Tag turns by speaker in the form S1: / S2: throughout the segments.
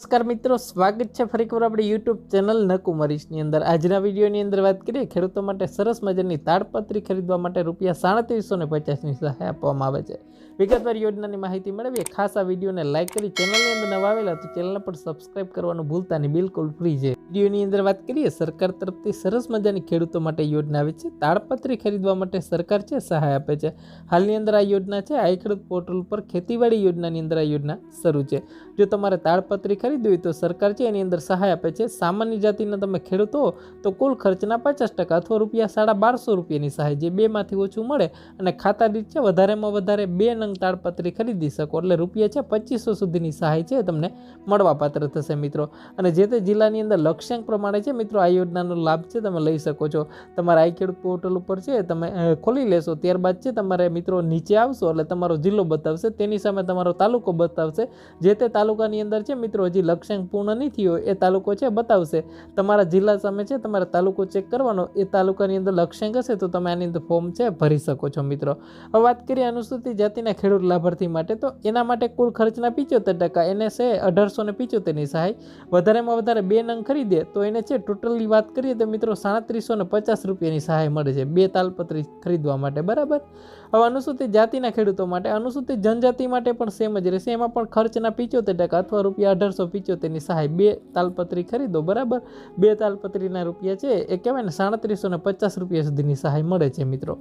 S1: નમસ્કાર મિત્રો, સ્વાગત છે ફરી એકવાર આપણે યુટ્યુબ ચેનલ નકુમરીશની અંદર. આજના વિડીયોની અંદર વાત કરીએ, ખેડૂતો માટે સરસ મજાની તાડપત્રી ખરીદવા માટે રૂપિયા સાડત્રીસો ને પચાસની સહાય આપવામાં આવે છે. વિગતવાર યોજનાની માહિતી મેળવીએ. ખાસ આ વિડીયોને લાઇક કરી ચેનલની અંદર નવા આવેલા તો ચેનલને પણ સબસ્ક્રાઇબ કરવાનું ભૂલતા નહીં. બિલકુલ ફ્રી છે. વિડીયોની અંદર વાત કરીએ, સરકાર તરફથી સરસ મજાની ખેડૂતો માટે યોજના આવે છે. તાડપત્રી ખરીદવા માટે સરકાર છે, સહાય આપે છે. હાલની અંદર આ યોજના છે આઈ ખેડૂત પોર્ટલ પર ખેતીવાડી યોજનાની અંદર આ યોજના શરૂ છે. જો તમારે તાડપત્રી ખરીદવી હોય તો સરકાર છે, એની અંદર સહાય આપે છે. સામાન્ય જાતિના તમે ખેડૂત તો કુલ ખર્ચના પચાસ ટકા અથવા રૂપિયા સાડા બારસો રૂપિયાની સહાય જે બેમાંથી ઓછું મળે અને ખાતા દીઠ છે, વધારેમાં વધારે બે નંગ તાડપત્રી ખરીદી શકો. એટલે રૂપિયા છે, પચીસો સુધીની સહાય છે તમને મળવાપાત્ર થશે મિત્રો. અને જે તે જિલ્લાની અંદર લક્ષ્યાંક પ્રમાણે છે. મિત્રો, આ યોજનાનો લાભ છે, તમે લઈ શકો છો. તમારા આઈ ખેડૂત પોર્ટલ ઉપર છે, તમે ખોલી લેશો. ત્યારબાદ છે, તમારે મિત્રો નીચે આવશો, એટલે તમારો જિલ્લો બતાવશે. તેની સામે તમારો તાલુકો બતાવશે. જે તે તાલુકાની અંદર છે, મિત્રો, હજી લક્ષ્યાંક પૂર્ણ નહીં થયો, એ તાલુકો છે, બતાવશે. તમારા જિલ્લા સામે છે, તમારે તાલુકો ચેક કરવાનો. એ તાલુકાની અંદર લક્ષ્યાંક હશે, તો તમે આની અંદર ફોર્મ છે, ભરી શકો છો, મિત્રો. હવે વાત કરીએ અનુસૂચિત જાતિના ખેડૂત લાભાર્થી માટે, તો એના માટે કુલ ખર્ચના પિચોતેર ટકા, એને છે, અઢારસો ને પિચોતેરની સહાય. વધારેમાં વધારે બે નંગ ખરીદે તો એને છે, ટોટલી વાત કરીએ તો મિત્રો સાડત્રીસો ને પચાસ રૂપિયાની સહાય મળે છે, બે તાલપત્રી ખરીદવા માટે, બરાબર? હવે અનુસૂચિત જાતિના ખેડૂતો માટે, અનુસૂચિત જનજાતિ માટે પણ સેમ જ રહેશે, એમાં પણ ખર્ચના પિચોતેર ટકા અથવા રૂપિયા અઢારસો પિચોતેરની સહાય બે તાલપત્રી ખરીદો, બરાબર? બે તાલપત્રીના રૂપિયા છે, એ કહેવાય ને સાડત્રીસો ને પચાસ રૂપિયા સુધીની સહાય મળે છે, મિત્રો.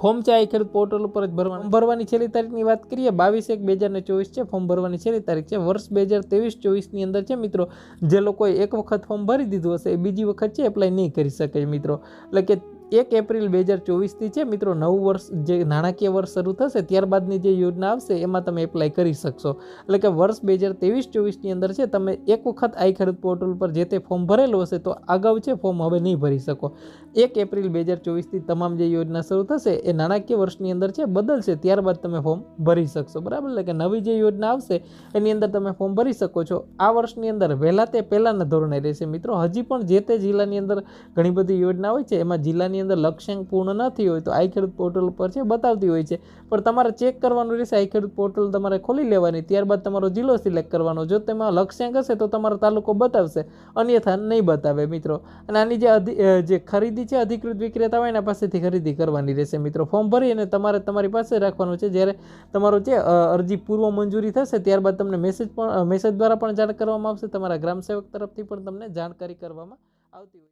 S1: ફોર્મ છે, આ ખેડૂત પોર્ટલ ઉપર જ ભરવાનું. ભરવાની છેલ્લી તારીખની વાત કરીએ બાવીસ એક બે હજાર ચોવીસ છે, ફોર્મ ભરવાની છેલ્લી તારીખ છે. વર્ષ બે હજાર ત્રેવીસ ચોવીસની અંદર છે, મિત્રો, જે લોકોએ એક વખત ફોર્મ ભરી દીધું હશે, એ બીજી વખત છે, એપ્લાય નહીં કરી શકે મિત્રો. એટલે કે એક એપ્રિલ બે હજાર ચોવીસથી છે. મિત્રો, નવું વર્ષ જે નાણાકીય વર્ષ શરૂ થશે, ત્યારબાદની જે યોજના આવશે, એમાં તમે એપ્લાય કરી શકશો. એટલે કે વર્ષ બે હજાર ત્રેવીસ ચોવીસની અંદર છે, તમે એક વખત આઈ ખરીદ પોર્ટલ પર જે તે ફોર્મ ભરેલું હશે, તો અગાઉ છે, ફોર્મ હવે નહીં ભરી શકો. એક એપ્રિલ બે હજાર ચોવીસથી તમામ જે યોજના શરૂ થશે, એ નાણાકીય વર્ષની અંદર છે, બદલશે, ત્યારબાદ તમે ફોર્મ ભરી શકશો. બરાબર? એટલે કે નવી જે યોજના આવશે, એની અંદર તમે ફોર્મ ભરી શકો છો. આ વર્ષની અંદર વહેલા તે પહેલાંના ધોરણે રહેશે. મિત્રો, હજી પણ જે તે જિલ્લાની અંદર ઘણી બધી યોજના હોય છે, એમાં જિલ્લાની અંદર લક્ષ્યાંક પૂર્ણ નથી હોય તો આઈ ખેડૂત પોર્ટલ ઉપર છે બતાવતી હોય છે. પણ તમારે ચેક કરવાનું રહેશે આઈ ખેડૂત પોર્ટલ તમારે ખોલી લેવાની, ત્યારબાદ તમારો જિલ્લો સિલેક્ટ કરવાનો. જો તેમાં લક્ષ્યાંક હશે તો તમારો તાલુકો બતાવશે, અન્યથા નહીં બતાવે મિત્રો. અને આની જે જે ખરીદી છે, અધિકૃત વિક્રેતા હોય એના પાસેથી ખરીદી કરવાની રહેશે મિત્રો. ફોર્મ ભરી અને તમારે તમારી પાસે રાખવાનું છે. જ્યારે તમારો જે અરજી પૂર્વ મંજૂરી થશે, ત્યારબાદ તમને મેસેજ પણ મેસેજ દ્વારા પણ જાણ કરવામાં આવશે. તમારા ગ્રામ સેવક તરફથી પણ તમને જાણકારી કરવામાં આવતી હોય.